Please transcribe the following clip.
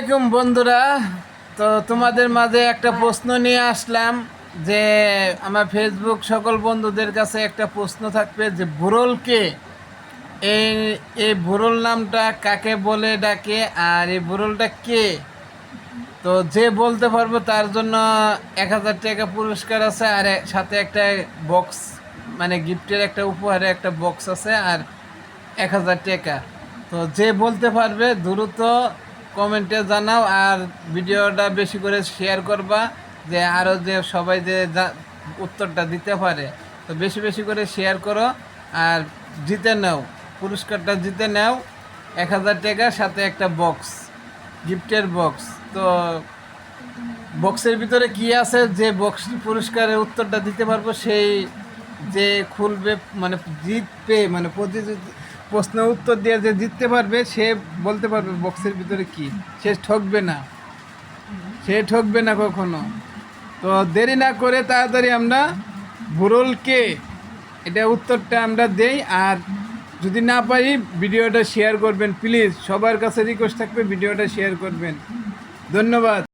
আলাইকুম বন্ধুরা। তো তোমাদের মাঝে একটা প্রশ্ন নিয়ে আসলাম যে আমার ফেসবুক সকল বন্ধুদের কাছে একটা প্রশ্ন থাকবে যে বুরলকে এই এই বুরল নামটা কাকে বলে, ডাকে আর এই বুরলটা কে? তো যে বলতে পারব তার জন্য এক হাজার টাকা পুরস্কার আছে আর সাথে একটা বক্স মানে গিফটের একটা উপহারে একটা বক্স আছে আর এক হাজার টাকা। তো যে বলতে পারবে দ্রুত কমেন্টে জানাও আর ভিডিওটা বেশি করে শেয়ার করবা যে আরও যে সবাই যে উত্তরটা দিতে পারে। তো বেশি বেশি করে শেয়ার করো আর জিতে নাও, পুরস্কারটা জিতে নাও। এক হাজার টাকা, সাথে একটা বক্স গিফটের বক্স তো বক্সের ভিতরে কি আছে? যে বক্স পুরস্কারের উত্তরটা দিতে পারব, সেই যে খুলবে মানে জিতবে মানে প্রতিযোগি প্রশ্ন উত্তর দিয়ে যে জিততে পারবে, সে বলতে পারবে বক্সের ভিতরে কি? সে ঠকবে না। সে ঠকবে না কখনো। তো দেরি না করে তাড়াতাড়ি আমরা ভুরলকে এটা উত্তরটা আমরা দেই। আর যদি না পারি ভিডিওটা শেয়ার করবেন। প্লিজ সবার কাছে রিকোয়েস্ট থাকবে, ভিডিওটা শেয়ার করবেন। ধন্যবাদ।